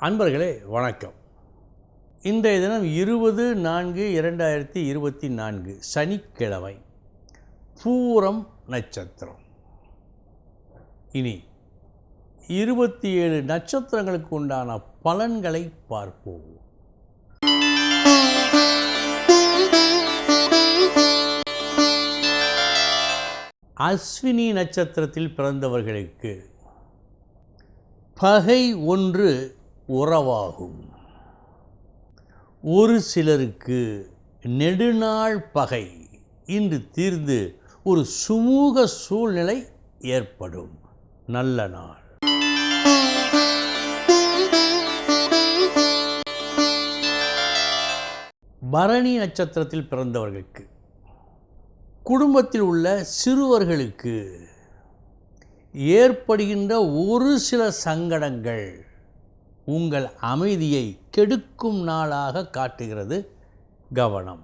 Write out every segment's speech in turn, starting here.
அன்பர்களே வணக்கம். இன்றைய தினம் இருபது நான்கு இரண்டாயிரத்தி இருபத்தி நான்கு சனிக்கிழமை பூரம் நட்சத்திரம். இனி இருபத்தி ஏழு நட்சத்திரங்களுக்கு உண்டான பலன்களை பார்ப்போம். அஸ்வினி நட்சத்திரத்தில் பிறந்தவர்களுக்கு பகை ஒன்று உறவாகும். ஒரு சிலருக்கு நெடுநாள் பகை. இன்று தீர்ந்து ஒரு சுமூக சூழ்நிலை ஏற்படும். நல்ல நாள். பரணி நட்சத்திரத்தில் பிறந்தவர்களுக்கு குடும்பத்தில் உள்ள சிறுவர்களுக்கு ஏற்படுகின்ற ஒரு சில சங்கடங்கள். உங்கள் அமைதியை கெடுக்கும் நாளாக காட்டுகிறது கவனம்.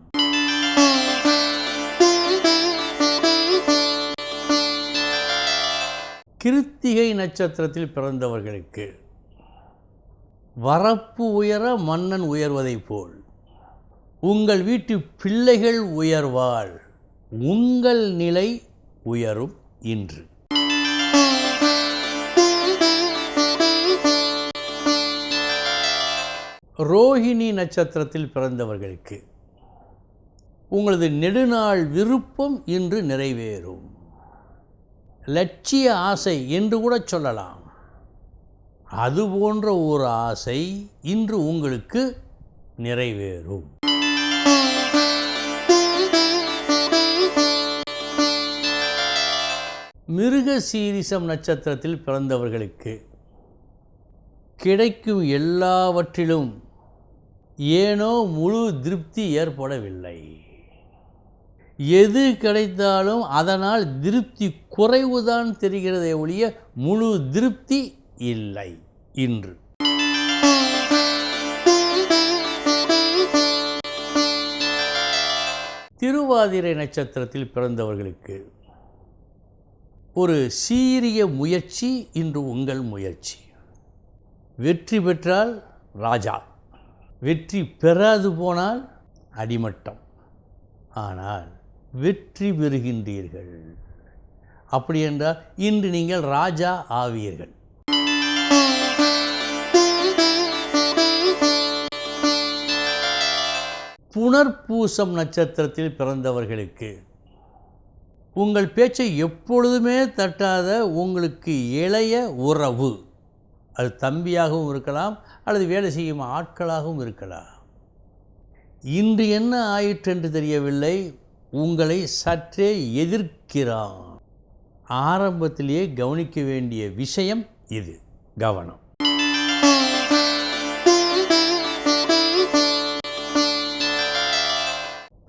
கிருத்திகை நட்சத்திரத்தில் பிறந்தவர்களுக்கு வரப்பு உயர மன்னன் உயர்வதைப் போல் உங்கள் வீட்டு பிள்ளைகள் உயர்வாள் உங்கள் நிலை உயரும் இன்று. ரோஹிணி நட்சத்திரத்தில் பிறந்தவர்களுக்கு உங்களது நெடுநாள் விருப்பம் இன்று நிறைவேறும். லட்சிய ஆசை என்று கூட சொல்லலாம். அது போன்ற ஒரு ஆசை இன்று உங்களுக்கு நிறைவேறும். மிருக சீரிசம் நட்சத்திரத்தில் பிறந்தவர்களுக்கு கிடைக்கும் எல்லாவற்றிலும் ஏனோ முழு திருப்தி ஏற்படவில்லை. எது கிடைத்தாலும் அதனால் திருப்தி குறைவுதான் தெரிகிறதே ஒழிய முழு திருப்தி இல்லை இன்று. திருவாதிரை நட்சத்திரத்தில் பிறந்தவர்களுக்கு ஒரு சீரிய முயற்சி இன்று உங்கள் முயற்சி. வெற்றி பெற்றால் ராஜா. வெற்றி பெறாது போனால் அடிமட்டம். ஆனால் வெற்றி பெறுகின்றீர்கள். அப்படி என்றால் இன்று நீங்கள் ராஜா ஆவீர்கள். புனர்பூசம் நட்சத்திரத்தில் பிறந்தவர்களுக்கு உங்கள் பேச்சை எப்பொழுதுமே தட்டாத உங்களுக்கு இளைய உறவு. அது தம்பியாகவும் இருக்கலாம் அல்லது வேலை செய்யும் ஆட்களாகவும் இருக்கலாம். இன்று என்ன ஆயிற்று என்று தெரியவில்லை உங்களை சற்றே எதிர்க்கிறான். ஆரம்பத்திலேயே கவனிக்க வேண்டிய விஷயம் இது கவனம்.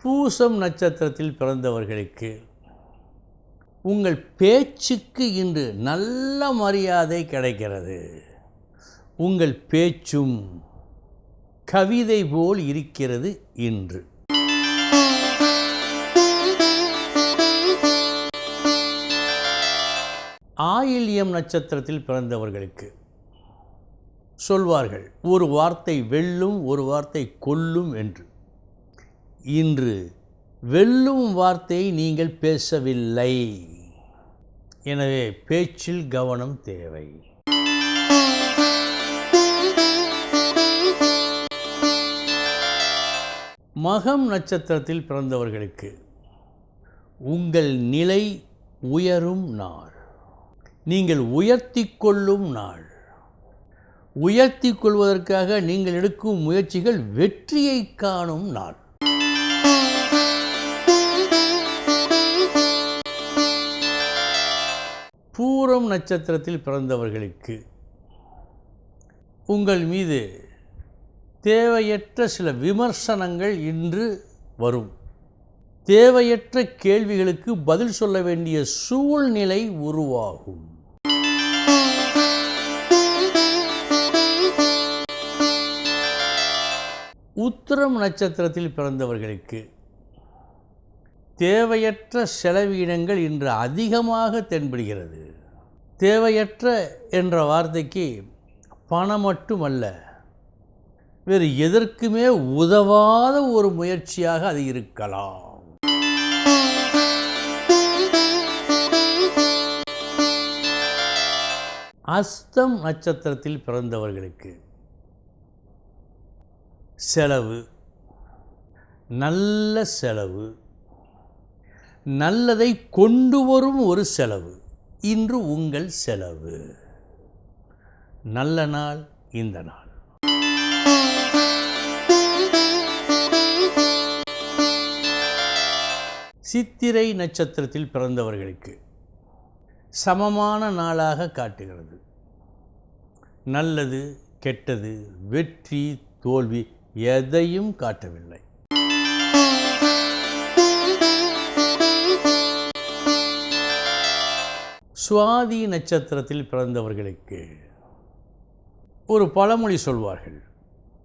பூசம் நட்சத்திரத்தில் பிறந்தவர்களுக்கு உங்கள் பேச்சுக்கு இன்று நல்ல மரியாதை கிடைக்கிறது. உங்கள் பேச்சும் கவிதை போல் இருக்கிறது இன்று. ஆயில்யம் நட்சத்திரத்தில் பிறந்தவர்களுக்கு சொல்வார்கள் ஒரு வார்த்தை வெல்லும் ஒரு வார்த்தை கொல்லும் என்று. இன்று வெல்லும் வார்த்தையை நீங்கள் பேசவில்லை. எனவே பேச்சில் கவனம் தேவை. மகம் நட்சத்திரத்தில் பிறந்தவர்களுக்கு உங்கள் நிலை உயரும் நாள். நீங்கள் உயர்த்தி கொள்ளும் நாள். உயர்த்தி கொள்வதற்காக நீங்கள் எடுக்கும் முயற்சிகள் வெற்றியை காணும் நாள். பூரம் நட்சத்திரத்தில் பிறந்தவர்களுக்கு உங்கள் மீது தேவையற்ற சில விமர்சனங்கள் இன்று வரும். தேவையற்ற கேள்விகளுக்கு பதில் சொல்ல வேண்டிய சூழ்நிலை உருவாகும். உத்திரம் நட்சத்திரத்தில் பிறந்தவர்களுக்கு தேவையற்ற செலவீனங்கள் இன்று அதிகமாக தென்படுகிறது. தேவையற்ற என்ற வார்த்தைக்கு பணம் மட்டுமல்ல வேறு எதற்குமே உதவாத ஒரு முயற்சியாக அது இருக்கலாம். அஸ்தம் நட்சத்திரத்தில் பிறந்தவர்களுக்கு செலவு நல்ல செலவு நல்லதை கொண்டு வரும் ஒரு செலவு இன்று உங்கள் செலவு. நல்ல நாள் இந்த நாள். சித்திரை நட்சத்திரத்தில் பிறந்தவர்களுக்கு சமமான நாளாக காட்டுகிறது. நல்லது கெட்டது வெற்றி தோல்வி எதையும் காட்டவில்லை. சுவாதி நட்சத்திரத்தில் பிறந்தவர்களுக்கு ஒரு பழமொழி சொல்வார்கள்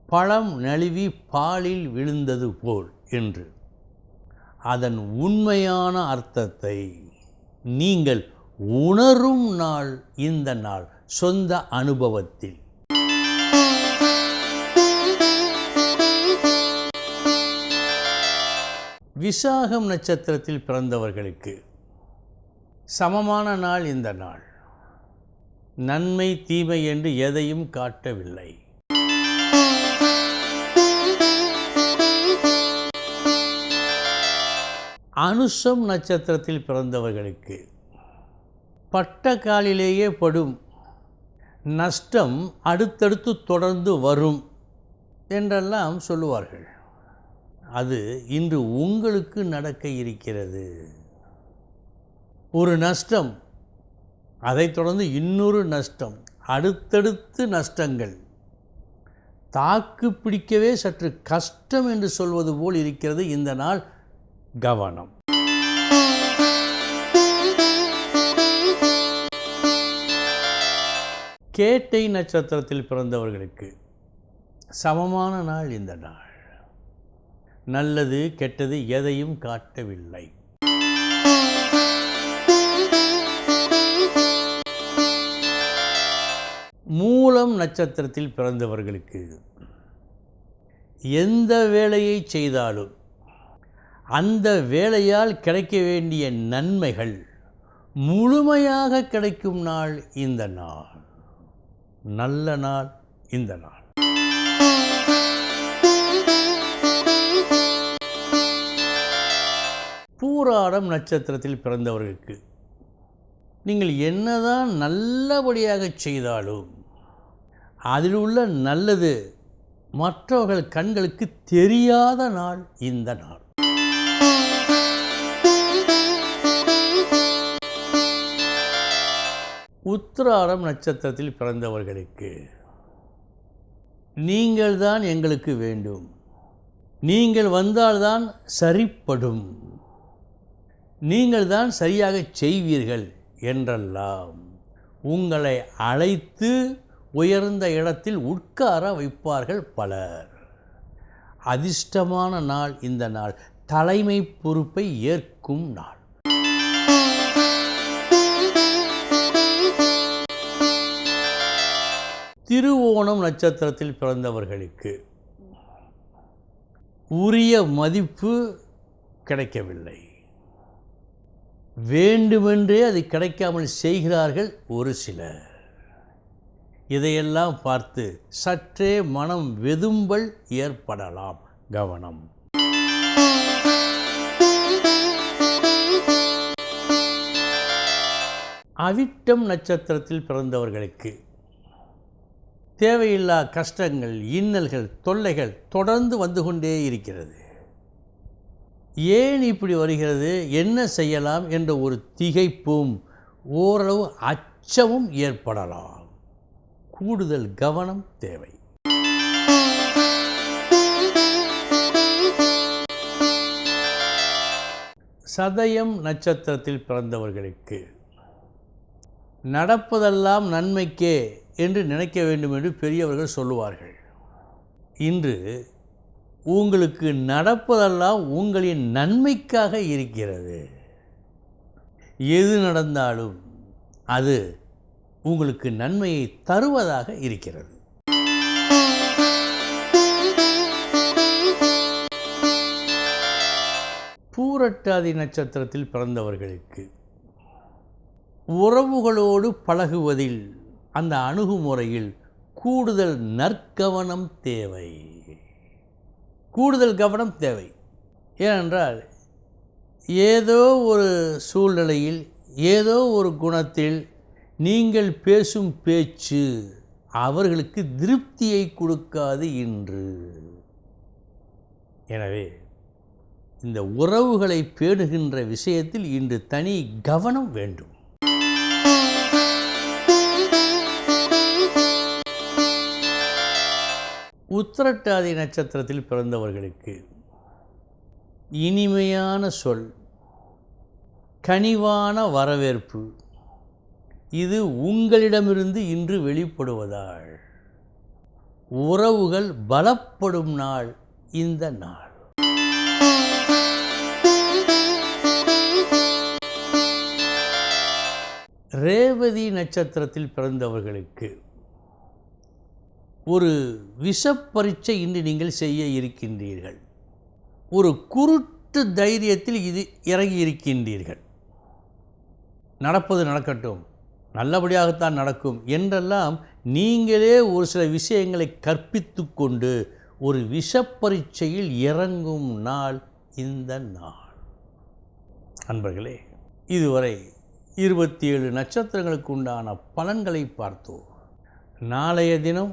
பழம் நழுவி பாலில் விழுந்தது போல் என்று. அதன் உண்மையான அர்த்தத்தை நீங்கள் உணரும் நாள் இந்த நாள் சொந்த அனுபவத்தில். விசாகம் நட்சத்திரத்தில் பிறந்தவர்களுக்கு சமமான நாள் இந்த நாள். நன்மை தீமை என்று எதையும் காட்டவில்லை. அனுஷம் நட்சத்திரத்தில் பிறந்தவர்களுக்கு பட்ட காலிலேயே படும் நஷ்டம் அடுத்தடுத்து தொடர்ந்து வரும் என்றெல்லாம் சொல்லுவார்கள். அது இன்று உங்களுக்கு நடக்க இருக்கிறது. ஒரு நஷ்டம் அதைத் தொடர்ந்து இன்னொரு நஷ்டம் அடுத்தடுத்து நஷ்டங்கள். தாக்கு பிடிக்கவே சற்று கஷ்டம் என்று சொல்வது போல் இருக்கிறது இந்த நாள். கவனம். கேட்டை நட்சத்திரத்தில் பிறந்தவர்களுக்கு சமமான நாள் இந்த நாள். நல்லது கெட்டது எதையும் காட்டவில்லை. மூலம் நட்சத்திரத்தில் பிறந்தவர்களுக்கு எந்த வேலையை செய்தாலும் அந்த வேலையால் கிடைக்க வேண்டிய நன்மைகள் முழுமையாக கிடைக்கும் நாள் இந்த நாள். நல்ல நாள் இந்த நாள். பூராடம் நட்சத்திரத்தில் பிறந்தவர்களுக்கு நீங்கள் என்னதான் நல்லபடியாக செய்தாலும் அதில் உள்ள நல்லது மற்றவர்கள் கண்களுக்கு தெரியாத நாள் இந்த நாள். உத்திராடம் நட்சத்திரத்தில் பிறந்தவர்களுக்கு. நீங்கள்தான் எங்களுக்கு வேண்டும். நீங்கள் வந்தால்தான் சரிப்படும். நீங்கள் தான் சரியாக செய்வீர்கள் என்றெல்லாம் உங்களை அழைத்து உயர்ந்த இடத்தில் உட்கார வைப்பார்கள் பலர். அதிர்ஷ்டமான நாள் இந்த நாள். தலைமை பொறுப்பை ஏற்கும் நாள். திருவோணம் நட்சத்திரத்தில் பிறந்தவர்களுக்கு உரிய மதிப்பு கிடைக்கவில்லை. வேண்டுமென்றே அது கிடைக்காமல் செய்கிறார்கள் ஒரு சிலர். இதையெல்லாம் பார்த்து சற்றே மனம் வெதும்பல் ஏற்படலாம். கவனம். அவிட்டம் நட்சத்திரத்தில் பிறந்தவர்களுக்கு தேவையில்லா கஷ்டங்கள் இன்னல்கள் தொல்லைகள் தொடர்ந்து வந்து கொண்டே இருக்கிறது. ஏன் இப்படி வருகிறது? என்ன செய்யலாம்? என்ற ஒரு திகைப்பும் ஓரளவு அச்சமும் ஏற்படலாம். கூடுதல் கவனம் தேவை. சதயம் நட்சத்திரத்தில் பிறந்தவர்களுக்கு நடப்பதெல்லாம் நன்மைக்கே என்று நினைக்க வேண்டும் என்று பெரியவர்கள் சொல்லுவார்கள். இன்று உங்களுக்கு நடப்பதெல்லாம் உங்களின் நன்மைக்காக இருக்கிறது. எது நடந்தாலும் அது உங்களுக்கு நன்மையை தருவதாக இருக்கிறது. பூரட்டாதி நட்சத்திரத்தில் பிறந்தவர்களுக்கு உறவுகளோடு பழகுவதில் அந்த அணுகுமுறையில் கூடுதல் நற்கவனம் தேவை. கூடுதல் கவனம் தேவை. ஏனென்றால் ஏதோ ஒரு சூழ்நிலையில் ஏதோ ஒரு குணத்தில் நீங்கள் பேசும் பேச்சு அவர்களுக்கு திருப்தியை கொடுக்காது இன்று. எனவே இந்த உறவுகளை பேணுகின்ற விஷயத்தில் இன்று தனி கவனம் வேண்டும். உத்திரட்டாதி நட்சத்திரத்தில் பிறந்தவர்களுக்கு இனிமையான சொல் கனிவான வரவேற்பு இது உங்களிடமிருந்து இன்று வெளிப்படுவதால். உறவுகள் பலப்படும் நாள் இந்த நாள். ரேவதி நட்சத்திரத்தில் பிறந்தவர்களுக்கு ஒரு விஷப்பரீட்சை இன்று நீங்கள் செய்ய இருக்கின்றீர்கள். ஒரு குருட்டு தைரியத்தில் இது இறங்கி இருக்கின்றீர்கள். நடப்பது நடக்கட்டும் நல்லபடியாகத்தான் நடக்கும் என்றெல்லாம் நீங்களே ஒரு சில விஷயங்களை கற்பித்து கொண்டு ஒரு விஷப்பரீட்சையில் இறங்கும் நாள் இந்த நாள். அன்பர்களே இதுவரை இருபத்தி ஏழு நட்சத்திரங்களுக்கு உண்டான பலன்களை பார்த்தோம். நாளைய தினம்